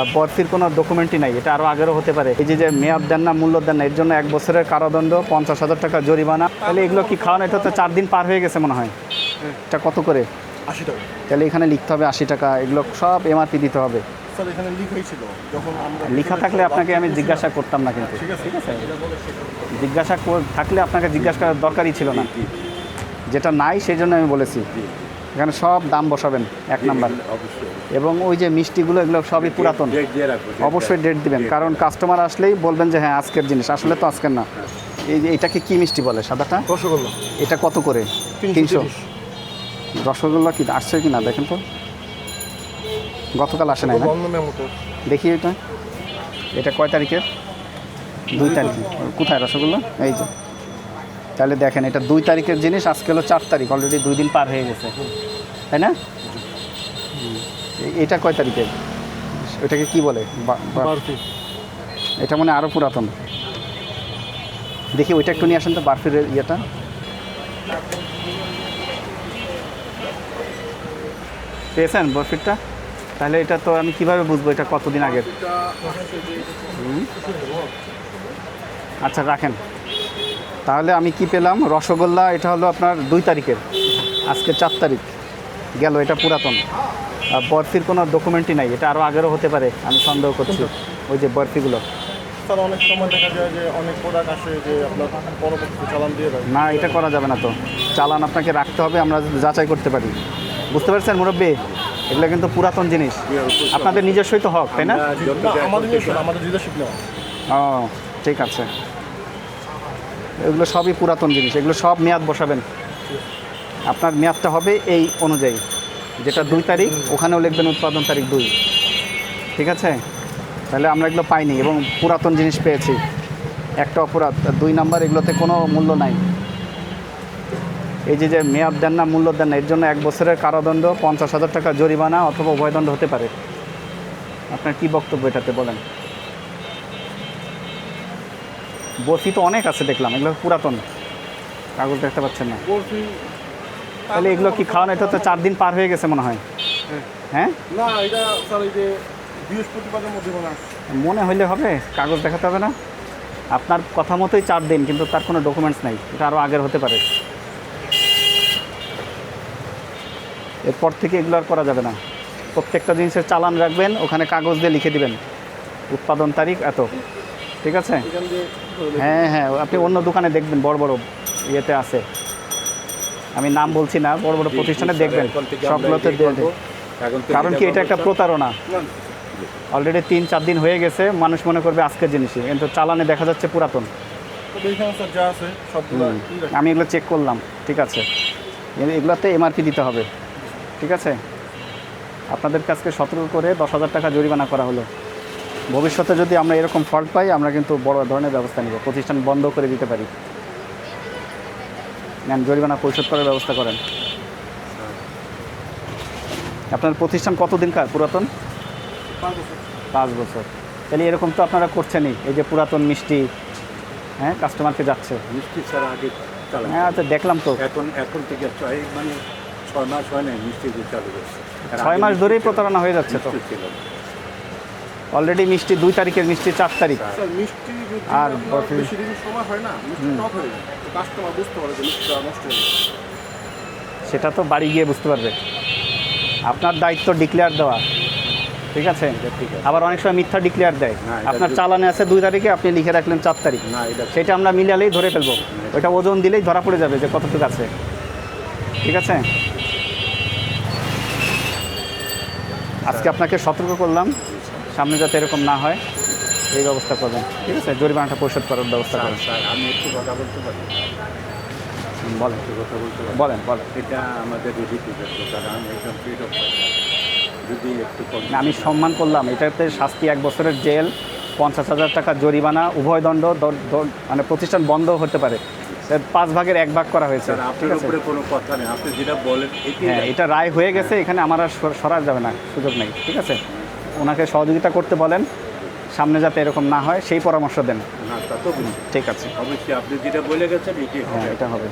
আহ, বরফির কোনো ডকুমেন্টই নাই। এটা আরও আগেরও হতে পারে। এই যে মেয়াদ দেন না মূল্য দেন না এর জন্য এক বছরের কারাদণ্ড পঞ্চাশ হাজার টাকা জরিমানা। তাহলে এগুলো কি খাওয়ানো এটা তো চার দিন পার হয়ে গেছে মনে হয়। এটা কত করে? আশি টাকা। তাহলে এখানে লিখতে হবে আশি টাকা। এগুলো সব এমআরপি দিতে হবে। স্যার এখানে লিখাই ছিল যখন আমরা লেখা থাকলে আপনাকে আমি জিজ্ঞাসা করতাম না কিন্তু। ঠিক আছে জিজ্ঞাসা থাকলে আপনাকে জিজ্ঞাসা করার দরকারই ছিল না। যেটা নাই সেই জন্য আমি বলেছি। এখানে সব দাম বসাবেন এক নাম্বার। এবং ওই যে মিষ্টিগুলো এগুলো সবই পুরাতন। অবশ্যই ডেট দিবেন কারণ কাস্টমার আসলেই বলবেন যে হ্যাঁ আজকের জিনিস। আসলে তো আজকের না। এই যে এটাকে কি মিষ্টি বলে সাদাটা? রসগোল্লা। এটা কত করে? তিনশো রসগোল্লা কি আসছে কি না দেখেন তো। গতকাল আসে নাই দেখি এটা। এটা কয় তারিখের? দুই তারিখ। কোথায় রসগোল্লা? এই যে। তাহলে দেখেন এটা দুই তারিখের জিনিস আজকে হলো চার তারিখ অলরেডি দুই দিন পার হয়ে গেছে। তাই না? এটা কয় তারিখের? এটাকে কি বলে? এটা মানে আরও পুরাতন। দেখি ওইটা একটু নিয়ে আসেন তো বার্ফির ইয়েটা। পেয়েছেন বরফিরটা? তাহলে এটা তো আমি কীভাবে বুঝব এটা কতদিন আগের? আচ্ছা রাখেন। তাহলে আমি কি পেলাম? রসগোল্লা এটা হলো আপনার দুই তারিখের। আজকে চার তারিখ। গেল এটা পুরাতন। আর বরফির কোনো ডকুমেন্টই নাই। এটা আরও আগেরও হতে পারে আমি সন্দেহ করছি। ওই যে বরফিগুলো। স্যার অনেক সময় দেখা যায় যে অনেক প্রোডাক্ট আসে যে আপনার পরবর্তীতে চালান দিয়ে দেয়। না এটা করা যাবে না তো। চালান আপনাকে রাখতে হবে আমরা যাচাই করতে পারি। বুঝতে পারছেন মুরব্বী? এগুলো কিন্তু পুরাতন জিনিস। আপনাদের নিজস্বই তো হক তাই না? আমাদের নিজস্ব আমাদের ডিলারশিপ ও ঠিক আছে। এগুলো সবই পুরাতন জিনিস, এগুলো সব মেয়াদ বসাবেন। আপনার মেয়াদটা হবে এই অনুযায়ী। যেটা দুই তারিখ, ওখানেও লিখবেন উৎপাদন তারিখ দুই। ঠিক আছে? তাহলে আমরা এগুলো পাইনি এবং পুরাতন জিনিস পেয়েছি। একটা অপরাধ। দুই নাম্বার, এগুলোতে কোনো মূল্য নাই। এই যে যে মেয়াদ দেন না, মূল্য দেন না, এর জন্য এক বছরের কারাদণ্ড, পঞ্চাশ হাজার টাকা জরিমানা অথবা উভয়দণ্ড হতে পারে। আপনার কি বক্তব্য এটাতে বলেন? বরফি তো অনেক আছে দেখলাম এগুলো পুরাতন। কাগজ দেখতে পাচ্ছেন না। বরফি তাহলে এগুলো কি খাওয়ানো এটা তো চার দিন পার হয়ে গেছে মনে হয়। হ্যাঁ। না এটা স্যার এই যে বৃহস্পতিবারের মধ্যে মনে মনে হইলে হবে কাগজ দেখাতে হবে না। আপনার কথা মতোই চার দিন কিন্তু তার কোনো ডকুমেন্টস নাই। এটা আরও আগের হতে পারে। এরপর থেকে এগুলো আর করা যাবে না। প্রত্যেকটা জিনিসের চালান রাখবেন ওখানে কাগজ দিয়ে লিখে দিবেন। উৎপাদন তারিখ এত। ঠিক আছে? হ্যাঁ হ্যাঁ আপনি অন্য দোকানে দেখবেন বড় বড় ইয়েতে আছে। আমি নাম বলছি না বড় বড় প্রতিষ্ঠানে দেখবেন সবগুলোতে কারণ কি এটা একটা প্রতারণা। অলরেডি তিন চার দিন হয়ে গেছে মানুষ মনে করবে আজকের জিনিসই কিন্তু চালানে দেখা যাচ্ছে পুরাতন। আমি এগুলো চেক করলাম ঠিক আছে। এগুলোতে এমআরপি দিতে হবে ঠিক আছে? আপনাদের কাছকে সতর্ক করে দশ হাজার টাকা জরিমানা করা হলো। ভবিষ্যতে যদি আমরা এরকম ফল্ট পাই আমরা কিন্তু বড় ধরনের ব্যবস্থা নিব। প্রতিষ্ঠান বন্ধ করে দিতে পারি। নেন জরিমানা পরিশোধ করার ব্যবস্থা করেন। আপনার প্রতিষ্ঠান কতদিন কার? পুরাতন? পাঁচ বছর। তাহলে এরকম তো আপনারা করছেনই। এই যে পুরাতন মিষ্টি হ্যাঁ কাস্টমারকে যাচ্ছে। মিষ্টি ছাড়া আগে হ্যাঁ আচ্ছা দেখলাম তো। এখন এখন থেকে ছয় মানে ছয় মাস হয় না মিষ্টি চালু করছে ছয় মাস ধরেই প্রতারণা হয়ে যাচ্ছে তো। অলরেডি মিষ্টি দুই তারিখের মিষ্টি চার তারিখ। যদি আর সেটা তো বাড়ি গিয়ে বুঝতে পারবে। আপনার দায়িত্ব ডিক্লেয়ার দেওয়া। ঠিক আছে? আবার অনেক সময় মিথ্যা ডিক্লেয়ার দেয়। আপনার চালানে আছে দুই তারিখে আপনি লিখে রাখলেন চার তারিখ। সেটা আমরা মিলালেই ধরে ফেলব। ওইটা ওজন দিলেই ধরা পড়ে যাবে যে কতটুকু আছে। ঠিক আছে? আজকে আপনাকে সতর্ক করলাম। সামনে যাতে এরকম না হয় এই ব্যবস্থা করবেন। ঠিক আছে? জরিমানাটা পরিশোধ করার ব্যবস্থা করেন স্যার আমি একটু কথা বলতে পারি। বলেন। একটু কথা বলতে বলেন বলেন। এটা আমাদের রিপিটেড কারণ আমি যদি একটু আমি সম্মান করলাম। এটাতে শাস্তি এক বছরের জেল পঞ্চাশ হাজার টাকা জরিমানা উভয় দণ্ড মানে প্রতিষ্ঠান বন্ধ হতে পারে। পাঁচ ভাগের এক ভাগ করা হয়েছে। ঠিক আছে? কোনো কথা নেই। আপনি যেটা বলেন হ্যাঁ এটা রায় হয়ে গেছে এখানে আমার আর সর- সরা যাবে না সুযোগ নেই। ঠিক আছে? ওনাকে সহযোগিতা করতে বলেন সামনে যাতে এরকম না হয় সেই পরামর্শ দেন। বুঝি। ঠিক আছে। অবশ্যই আপনি যেটা বলে গেছেন হ্যাঁ হবে। এটা হবে।